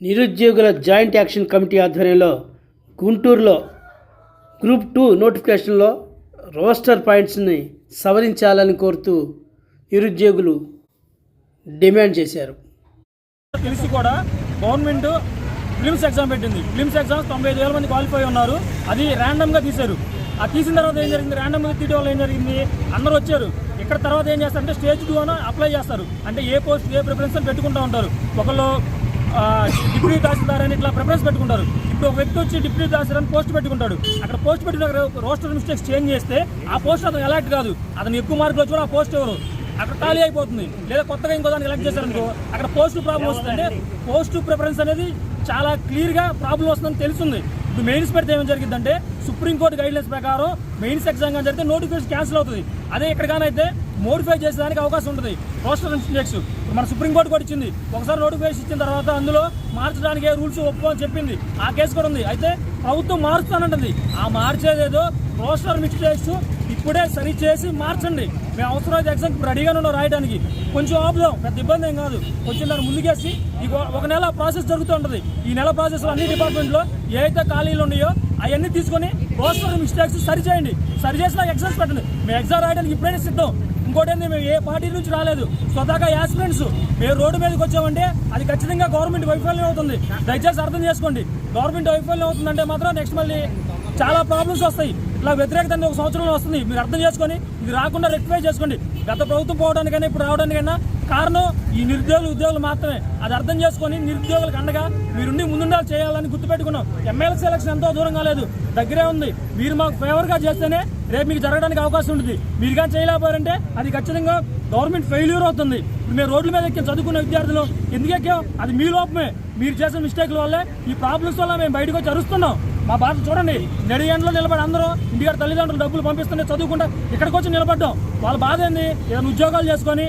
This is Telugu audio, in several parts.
నిరుద్యోగుల జాయింట్ యాక్షన్ కమిటీ ఆధ్వర్యంలో గుంటూరులో గ్రూప్ టూ నోటిఫికేషన్లో రోస్టర్ పాయింట్స్ని సవరించాలని కోరుతూ నిరుద్యోగులు డిమాండ్ చేశారు. తెలిసి కూడా గవర్నమెంట్ ఫిలిమ్స్ ఎగ్జామ్ పెట్టింది. ఫిలిమ్స్ ఎగ్జామ్స్ తొంభై ఐదు వేల మంది క్వాలిఫై ఉన్నారు. అది ర్యాండమ్గా తీశారు. ఆ తీసిన తర్వాత ఏం జరిగింది? ర్యాండమ్గా తీయడం వల్ల ఏం జరిగింది? అందరూ వచ్చారు. ఇక్కడ తర్వాత ఏం చేస్తారంటే స్టేజ్ టూ అని అప్లై చేస్తారు. అంటే ఏ పోస్ట్ ఏ ప్రిఫరెన్స్ అని పెట్టుకుంటూ ఉంటారు. ఒకళ్ళు డిప్యూటీ తహసీల్దార్ అని ఇట్లా ప్రిఫరెన్స్ పెట్టుకుంటారు. ఇప్పుడు ఒక వ్యక్తి వచ్చి డిప్యూటీ తహసీల్దార్ అని పోస్ట్ పెట్టుకుంటాడు. అక్కడ పోస్ట్ పెట్టిన రోస్టర్ మిస్టేక్స్ చేంజ్ చేస్తే ఆ పోస్ట్ అతను ఎలక్ట్ కాదు. అతను ఎక్కువ మార్కులు వచ్చి ఆ పోస్ట్ ఎవరు? అక్కడ ఖాళీ అయిపోతుంది. లేదా కొత్తగా ఇంకో దానికి ఎలక్ట్ చేశారనుకో అక్కడ పోస్ట్ ప్రాబ్లం వస్తుంది అంటే పోస్ట్ ప్రిఫరెన్స్ అనేది చాలా క్లియర్గా ప్రాబ్లం వస్తుందని తెలుస్తుంది. ఇప్పుడు మెయిన్స్ పెడితే ఏం జరిగిందంటే సుప్రీంకోర్టు గైడ్లైన్స్ ప్రకారం మెయిన్స్ ఎగ్జామ్ కానీ జరిగితే నోటిఫికేషన్ క్యాన్సిల్ అవుతుంది. అదే ఇక్కడ మోడిఫై చేసేదానికి అవకాశం ఉంటుంది. పోస్టల్ ఇండెక్స్ మన సుప్రీంకోర్టు కూడా ఇచ్చింది. ఒకసారి నోటిఫికేషన్ ఇచ్చిన తర్వాత అందులో మార్చడానికి రూల్స్ ఒప్పుకోని చెప్పింది. ఆ కేసు కూడా ఉంది. అయితే ప్రభుత్వం మారుస్తానంటుంది ఆ మార్చేదేదో పోస్టర్ మిస్టేక్స్ ఇప్పుడే సరి చేసి మార్చండి. మేము అవసరమైతే ఎగ్జామ్ రెడీగానే ఉన్నాం రాయడానికి. కొంచెం ఆపుదాం పెద్ద ఇబ్బంది ఏం కాదు. కొంచెం దాన్ని ముందుకేసి ఇక ఒక నెల ప్రాసెస్ జరుగుతూ ఉంటుంది. ఈ నెల ప్రాసెస్ అన్ని డిపార్ట్మెంట్లో ఏ అయితే ఖాళీలు ఉన్నాయో అవన్నీ తీసుకొని పోస్టర్ మిస్టేక్స్ సరిచేయండి సరిచేసిన నాకు ఎగ్జామ్స్ పెట్టండి. మేము ఎగ్జామ్ రాయడానికి ఇప్పుడైనా సిద్ధం. ఇంకోటి మేము ఏ పార్టీ నుంచి రాలేదు. స్వతహాగా యాస్పిరెంట్స్ మేము రోడ్డు మీదకి వచ్చామంటే అది ఖచ్చితంగా గవర్నమెంట్ వైఫల్యం అవుతుంది. దయచేసి అర్థం చేసుకోండి. గవర్నమెంట్ వైఫల్యం అవుతుందంటే మాత్రం నెక్స్ట్ మళ్ళీ చాలా ప్రాబ్లమ్స్ వస్తాయి. ఇలా వ్యతిరేకత ఒక సంవత్సరంలో వస్తుంది. మీరు అర్థం చేసుకొని ఇది రాకుండా రెక్టిఫై చేసుకోండి. గత ప్రభుత్వం పోవడానికైనా ఇప్పుడు రావడానికైనా కారణం ఈ నిరుద్యోగులు ఉద్యోగులు మాత్రమే. అది అర్థం చేసుకొని నిరుద్యోగులకు అండగా మీరుండి ముందుండాలి చేయాలని గుర్తుపెట్టుకున్నాం. ఎమ్మెల్యే సెలక్షన్ ఎంతో దూరం కాలేదు. దగ్గరే ఉంది. మీరు మాకు ఫేవర్గా చేస్తేనే రేపు మీకు జరగడానికి అవకాశం ఉంటుంది. మీరు కానీ చేయలేకపోయారంటే అది ఖచ్చితంగా గవర్నమెంట్ ఫెయిల్యూర్ అవుతుంది. ఇప్పుడు మేము రోడ్ల మీద ఎక్కి చదువుకున్న విద్యార్థులు. ఎందుకు ఎక్కాం? అది మీ లోపమే. మీరు చేసిన మిస్టేక్ల వల్లే ఈ ప్రాబ్లమ్స్ వల్ల మేము బయటకు వచ్చి అరుస్తున్నాం. మా బాధ చూడండి నడి ఎండలో నిలబడి అందరూ ఇంటికాడ తల్లిదండ్రులు డబ్బులు పంపిస్తుంటే చదువుకుంటా ఇక్కడికి వచ్చి నిలబడ్డాం. వాళ్ళ బాధ ఏంది? ఏదైనా ఉద్యోగాలు చేసుకొని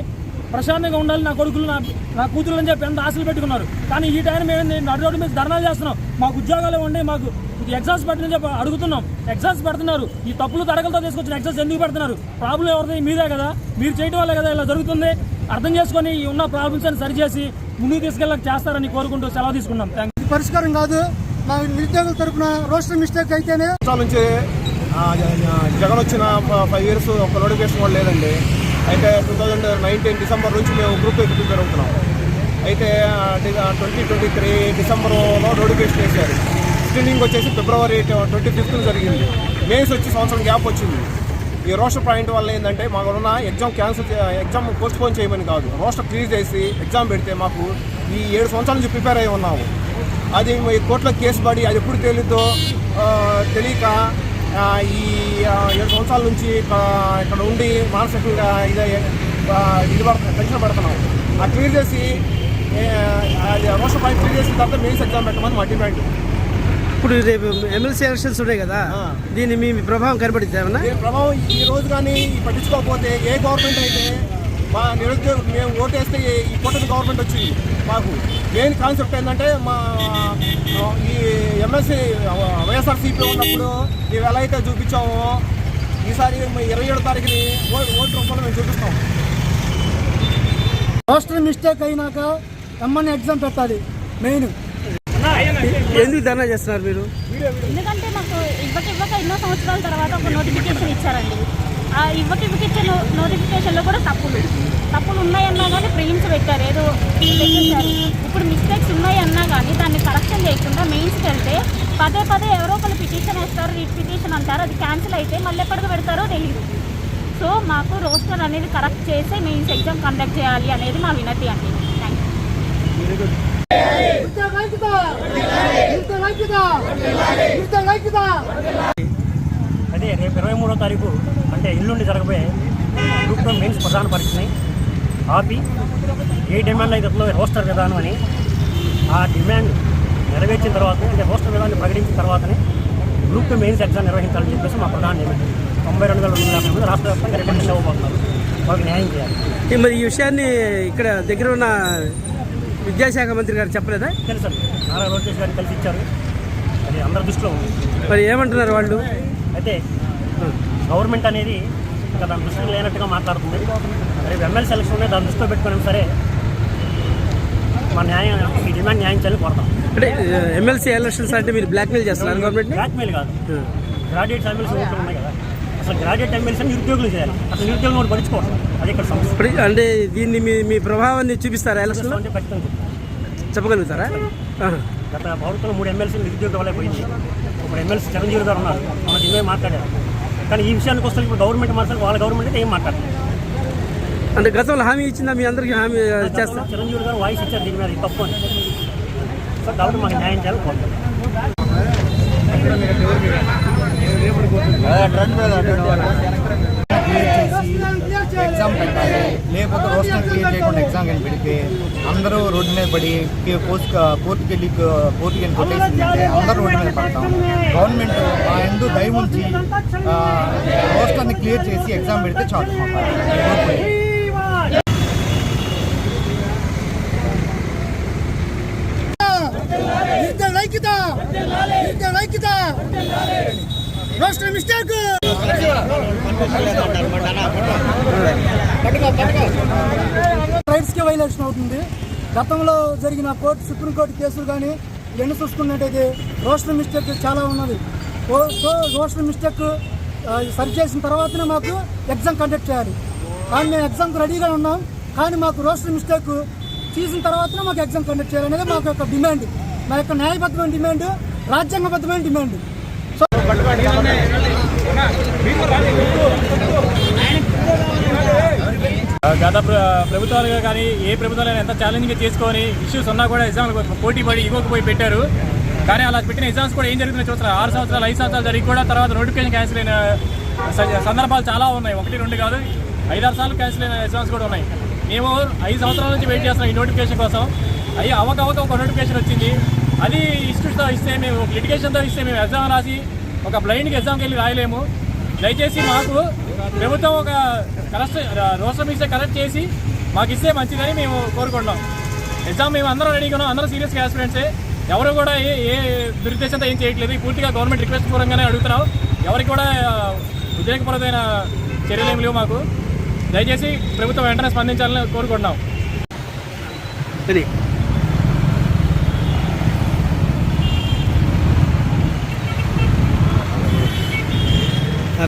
ప్రశాంతంగా ఉండాలి నా కొడుకులు నా నా కూతురు అని చెప్పి ఎంత ఆశలు పెట్టుకున్నారు. కానీ ఈ టైం మేము నడు రోడ్డు మీద ధర్నాలు చేస్తున్నాం. మాకు ఉద్యోగాలు ఇవ్వండి మాకు ఇది ఎగ్జామ్స్ పెట్టని చెప్పి అడుగుతున్నాం. ఎగ్జామ్స్ పెడుతున్నారు. ఈ తప్పులు తడకలతో తీసుకొచ్చిన ఎగ్జామ్స్ ఎందుకు పెడుతున్నారు? ప్రాబ్లం ఎవరిది? మీదే కదా. మీరు చేయటం వల్లే కదా ఇలా జరుగుతుంది. అర్థం చేసుకొని ఉన్న ప్రాబ్లమ్స్ అని సరిచేసి ముందుకు తీసుకెళ్ళక చేస్తారని కోరుకుంటూ సెలవు తీసుకున్నాం. థ్యాంక్ పరిష్కారం కాదు. మా నిరుద్యోగుల తరపున రోస్టర్ మిస్టేక్ అయితేనే నుంచి జగన్ వచ్చిన ఫైవ్ ఇయర్స్ ఒక నోటిఫికేషన్ కూడా లేదండి. అయితే టూ థౌజండ్ నైన్టీన్ డిసెంబర్ నుంచి మేము గ్రూప్ ఎగ్జిట్ జరుగుతున్నాం. అయితే ట్వంటీ ట్వంటీ త్రీ డిసెంబర్లో నోటిఫికేషన్ వేశారు. స్క్రీనింగ్ వచ్చేసి ఫిబ్రవరి ట్వంటీ ఫిఫ్త్ జరిగింది. మేస్ వచ్చి సంవత్సరం గ్యాప్ వచ్చింది. ఈ రోస్టర్ పాయింట్ వల్ల ఏంటంటే మాకు ఉన్న exam cancel exam postpone చేయమని కాదు. రోస్టర్ క్లీజ్ చేసి ఎగ్జామ్ పెడితే మాకు ఈ ఏడు సంవత్సరాల నుంచి ప్రిపేర్ అయి ఉన్నాము. అది ఈ కోర్టులో కేసు పడి అది ఎప్పుడు తెలీదో ఆ, తెలియక ఈ ఏడు సంవత్సరాల నుంచి ఇక్కడ ఉండి మానసికంగా ఇది ఇది టెన్షన్ పడుతున్నాం. ఆ క్లియర్ చేసి రోస్టర్ పాయింట్ క్లియర్ చేసిన తర్వాత మెయిన్స్ ఎగ్జామ్ పెట్టమని మా డిమాండ్. ఇప్పుడు రేపు ఎమ్మెల్సీ ఎలక్షన్స్ ఉన్నాయి కదా. దీన్ని మీ ప్రభావం కనబడిద్ది ఏమన్నా? దీని ప్రభావం ఈ రోజు కానీ పట్టించుకోకపోతే ఏ గవర్నమెంట్ అయితే మా నిరుద్యోగ మేము ఓటేస్తే ఈ- ఈ కూటమి గవర్నమెంట్ వచ్చింది మాకు. మెయిన్ కాన్సెప్ట్ ఏంటంటే మా ఈ ఎమ్మెల్సీ వైఎస్ఆర్సీపీ ఉన్నప్పుడు మేము ఎలా అయితే చూపించామో ఈసారి ఇరవై ఏడో తారీఖుని ఓటు రూపంలో మేము చూపిస్తాం. రోస్టర్ మిస్టేక్ అయినాక ఎమ్మని ఎగ్జామ్ పెట్టాలి మెయిన్. ఎందుకు ధర్నా చేస్తున్నారు మీరు? ఎందుకంటే మాకు ఇవ్వక ఇవ్వక ఎన్నో సంవత్సరాల తర్వాత ఒక నోటిఫికేషన్ ఇచ్చారండి. ఆ ఇవ్వక ఇవ్వక ఇచ్చే నో నోటిఫికేషన్లో కూడా తప్పులు తప్పులు ఉన్నాయన్నా కానీ ప్రిలిమ్స్ పెట్టారు ఏదో ఇప్పుడు మిస్టేక్స్ ఉన్నాయన్నా కానీ దాన్ని కరెక్షన్ చేయకుండా మెయిన్స్కి వెళ్తే పదే పదే ఎవరో ఒకరు పిటిషన్ వేస్తారు రీట్ పిటిషన్ అంటారు అది క్యాన్సిల్ అయితే మళ్ళీ ఎప్పటికి పెడతారో తెలియదు సో మాకు రోస్టర్ అనేది కరెక్ట్ చేసి మెయిన్స్ ఎగ్జామ్ కండక్ట్ చేయాలి అనేది మా వినతి అండి. థ్యాంక్ యూ అదే రేపు ఇరవై మూడో తారీఖు అంటే ఎల్లుండి జరగబోయే గ్రూప్ మెయిన్స్ ప్రధాన పరీక్షని ఆపి ఏ డిమాండ్ అయితే రోస్టర్ విధానం అని ఆ డిమాండ్ నెరవేర్చిన తర్వాత అంటే రోస్టర్ విధానాన్ని ప్రకటించిన తర్వాతనే గ్రూప్ టూ మెయిన్స్ ఎగ్జామ్ నిర్వహించాలని చెప్పేసి మా ప్రధాన డిమాండ్ తొంభై రెండు వేల రెండు మంది రాష్ట్ర వ్యాప్తంగా రికమెండేషన్ ఇవ్వబోతున్నారు. వాళ్ళకి న్యాయం చేయాలి. మరి ఈ విషయాన్ని ఇక్కడ దగ్గర ఉన్న విద్యాశాఖ మంత్రి గారు చెప్పలేదా? తెలుసండి నారా లోకేష్ గారిని కలిసి ఇచ్చారు. అది అందరి దృష్టిలో ఉంది. మరి ఏమంటున్నారు వాళ్ళు? అయితే గవర్నమెంట్ అనేది ఇంకా దాని దృష్టిలో లేనట్టుగా మాట్లాడుతుంది. రేపు ఎమ్మెల్యే సెలక్షన్ ఉన్నాయి దాని దృష్టిలో పెట్టుకుని సరే మా న్యాయం ఈ డిమాండ్ న్యాయం చేయాలని కోరతాం. అంటే ఎమ్మెల్సీ ఎలక్షన్స్ అంటే మీరు బ్లాక్మెయిల్ చేస్తున్నారు గవర్నమెంట్ బ్లాక్మెయిల్ కాదు. గ్రాడ్యుయేట్ ఎమ్మెల్సీ ఓట్లు ఉన్నాయి కదా. అసలు గ్రాడ్యుయేట్ ఎమ్మెల్సీ నిరుద్యోగులు చేయాలి. అసలు నిరుద్యోగులు కూడా పడుచుకోవాలి అది ఇక్కడ సమస్య. అంటే దీన్ని మీ మీ ప్రభావాన్ని చూపిస్తారా ఎలక్షన్లో అంటే ఖచ్చితంగా చెప్పగలుగుతారా. గత ప్రభుత్వం మూడు ఎమ్మెల్సీ నిరుద్యోగ వల్లే పోయింది. ఇప్పుడు ఎమ్మెల్సీ చిరంజీవి గారు ఉన్నారు. మన దీని మాట్లాడారు. కానీ ఈ విషయానికి వస్తే ఇప్పుడు గవర్నమెంట్ మాట్లాడి వాళ్ళ గవర్నమెంట్ అయితే ఏం మాట్లాడలేదు. అంటే గతంలో హామీ ఇచ్చిందా? మీ అందరికీ హామీ చేస్తా. చిరంజీవి గారు వాయిస్ ఇచ్చారు దీని మీద తప్పు అని. సో కాబట్టి మాకు న్యాయం చేయాలని కోరుతున్నాం ఎగ్జామ్ పెట్టాలి. లేకపోతే రోస్టర్ క్లియర్ చేయకుండా ఎగ్జామ్ కానీ పెడితే అందరూ రోడ్డు మీద పడి కోర్టు కోర్టుకి వెళ్ళి కోర్టుకి వెళ్ళి కొట్టేసిందంటే అందరూ రోడ్డు మీద పడతాం. గవర్నమెంట్ ఆ ఎందు దయ ఉంచి రోస్టర్ని క్లియర్ చేసి ఎగ్జామ్ పెడితే చాలు మాకు. నిర్దయ ఐక్యత! నిర్దయ ఐక్యత! రాష్ట్ర మిస్టేక్ రైట్స్కి వైలేషన్ అవుతుంది. గతంలో జరిగిన కోర్టు సుప్రీంకోర్టు కేసులు కానీ ఎన్ని చూసుకున్నట్టయితే రోస్టర్ మిస్టేక్ చాలా ఉన్నది. ఓ- సో రోస్టర్ మిస్టేక్ సరి చేసిన తర్వాతనే మాకు ఎగ్జామ్ కండక్ట్ చేయాలి. కానీ మేము ఎగ్జామ్కి రెడీగా ఉన్నాం. కానీ మాకు రోస్టర్ మిస్టేక్ తీసిన తర్వాతనే మాకు ఎగ్జామ్ కండక్ట్ చేయాలనేది మాకు యొక్క డిమాండ్. మా యొక్క న్యాయబద్ధమైన డిమాండ్ రాజ్యాంగబద్ధమైన డిమాండ్. గత ప్రభుత్వాలు కానీ ఏ ప్రభుత్వాలైనా ఎంత ఛాలెంజింగ్ చేసుకొని ఇష్యూస్ ఉన్నా కూడా ఎగ్జామ్లు పోటీ పడి ఇవ్వకపోయి పెట్టారు. కానీ అలా పెట్టిన ఎగ్జామ్స్ కూడా ఏం జరుగుతుందో చూస్తున్నారు? ఆరు సంవత్సరాలు ఐదు సంవత్సరాలు జరిగి కూడా తర్వాత నోటిఫికేషన్ క్యాన్సిల్ అయిన స- సందర్భాలు చాలా ఉన్నాయి. ఒకటి రెండు కాదు ఐదారు సార్లు క్యాన్సిల్ అయిన ఎగ్జామ్స్ కూడా ఉన్నాయి. మేము ఐదు సంవత్సరాల నుంచి వెయిట్ చేస్తున్నాం ఈ నోటిఫికేషన్ కోసం. అయ్యి అవక ఒక నోటిఫికేషన్ వచ్చింది. అది ఇన్స్టిట్యూట్తో ఇస్తే మేము లిటిగేషన్తో ఇస్తే మేము ఎగ్జామ్ రాసి ఒక బ్లైండ్కి ఎగ్జామ్కి వెళ్ళి రాయలేము. దయచేసి మాకు ప్రభుత్వం ఒక కరెక్ట్ రోస్టర్ ఇస్తే కరెక్ట్ చేసి మాకు ఇస్తే మంచిదని మేము కోరుకుంటున్నాం. ఎగ్జామ్ మేము అందరం రెడీగా ఉన్నాం అందరం సీరియస్గా ఆస్పిరెంట్సే ఎవరు కూడా ఏ ఏ దురుద్దేశంతో ఏం చేయట్లేదు. పూర్తిగా గవర్నమెంట్ రిక్వెస్ట్ పూర్వంగానే అడుగుతున్నాం. ఎవరికి కూడా ఆ, ఉద్రేకపరమైన చర్యలు ఏమి లేవు మాకు. దయచేసి ప్రభుత్వం వెంటనే స్పందించాలని కోరుకుంటున్నాం. ఇది